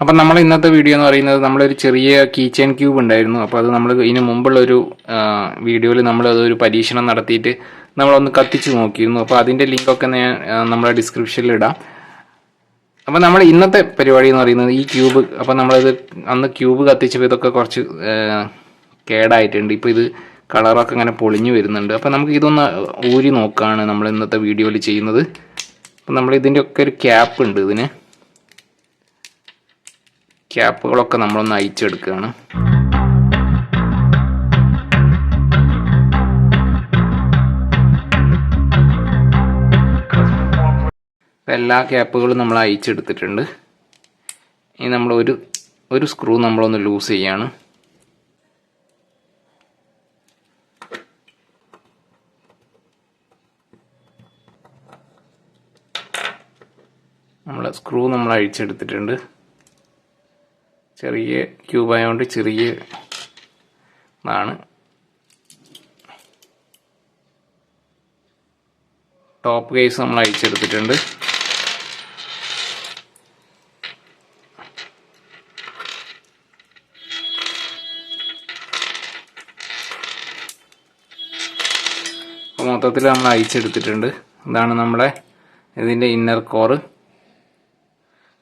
അപ്പം നമ്മൾ ഇന്നത്തെ വീഡിയോ എന്ന് പറയുന്നത് നമ്മളൊരു ചെറിയ കീ ക്യൂബ് ഉണ്ടായിരുന്നു. അപ്പോൾ അത് നമ്മൾ ഇതിന് മുമ്പുള്ള ഒരു വീഡിയോയിൽ നമ്മൾ അതൊരു പരീക്ഷണം നടത്തിയിട്ട് നമ്മളൊന്ന് കത്തിച്ച് നോക്കിയിരുന്നു. അപ്പോൾ അതിന്റെ ലിങ്കൊക്കെ ഞാൻ നമ്മുടെ ഡിസ്ക്രിപ്ഷനിൽ ഇടാം. അപ്പോൾ നമ്മൾ ഇന്നത്തെ പരിപാടി എന്ന് പറയുന്നത് ഈ ക്യൂബ് അപ്പോൾ നമ്മളത് അന്ന് ക്യൂബ് കത്തിച്ചപ്പോൾ ഇതൊക്കെ കുറച്ച് കേടായിട്ടുണ്ട്. ഇപ്പോൾ ഇത് കളറൊക്കെ ഇങ്ങനെ പൊളിഞ്ഞു വരുന്നുണ്ട്. അപ്പോൾ നമുക്ക് ഇതൊന്ന് ഊരി നോക്കുകയാണ് നമ്മൾ ഇന്നത്തെ വീഡിയോയിൽ ചെയ്യുന്നത്. അപ്പോൾ നമ്മൾ ഇതിന്റെ ഒക്കെ ഒരു ക്യാപ്പ് ഉണ്ട് ഇതിന്. ക്യാപ്പുകളൊക്കെ നമ്മളൊന്ന് അയച്ചെടുക്കുകയാണ് എല്ലാ ക്യാപ്പുകളും നമ്മൾ അയച്ചെടുത്തിട്ടുണ്ട് ഇനി നമ്മൾ ഒരു ഒരു സ്ക്രൂ നമ്മളൊന്ന് ലൂസ് ചെയ്യാണ്. നമ്മൾ സ്ക്രൂ നമ്മൾ അഴിച്ചെടുത്തിട്ടുണ്ട്. ചെറിയ ക്യൂബ് ആയതുകൊണ്ട് ചെറിയ ഇതാണ് ടോപ്പ് കേസ് നമ്മൾ അയച്ചെടുത്തിട്ടുണ്ട് മൊത്തത്തിൽ നമ്മൾ അയച്ചെടുത്തിട്ടുണ്ട് ഇതാണ് നമ്മുടെ ഇതിന്റെ ഇന്നർ കോറ്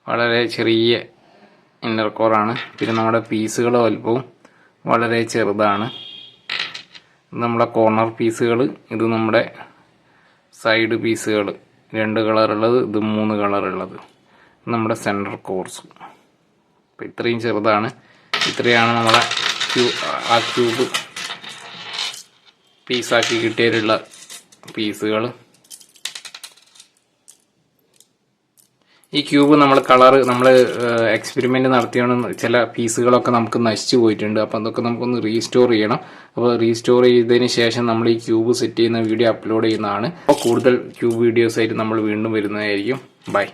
വളരെ ചെറിയ ഇന്നർ കോറാണ് പിന്നെ നമ്മുടെ പീസുകൾ വലുപ്പവും വളരെ ചെറുതാണ്. നമ്മുടെ കോർണർ പീസുകൾ ഇത് നമ്മുടെ സൈഡ് പീസുകൾ രണ്ട് കളറുള്ളത് ഇത് മൂന്ന് കളറുള്ളത് നമ്മുടെ സെന്റർ കോർസ് അപ്പോൾ ഇത്രയും ചെറുതാണ്. ഇത്രയാണ് നമ്മുടെ ക്യൂ ആ ക്യൂബ് പീസാക്കി കിട്ടിയിട്ടുള്ള പീസുകൾ ഈ ക്യൂബ് നമ്മൾ കളർ നമ്മൾ എക്സ്പെരിമെന്റ് നടത്തിയാണ് ചില പീസുകളൊക്കെ നമുക്ക് നശിച്ചു പോയിട്ടുണ്ട്. അപ്പോൾ അതൊക്കെ നമുക്കൊന്ന് റീസ്റ്റോർ ചെയ്യണം. അപ്പോൾ റീസ്റ്റോർ ചെയ്തതിന് ശേഷം നമ്മൾ ഈ ക്യൂബ് സെറ്റ് ചെയ്യുന്ന വീഡിയോ അപ്ലോഡ് ചെയ്യുന്നതാണ്. അപ്പോൾ കൂടുതൽ ക്യൂബ് വീഡിയോസ് ആയിട്ട് നമ്മൾ വീണ്ടും വരുന്നതായിരിക്കും. ബൈ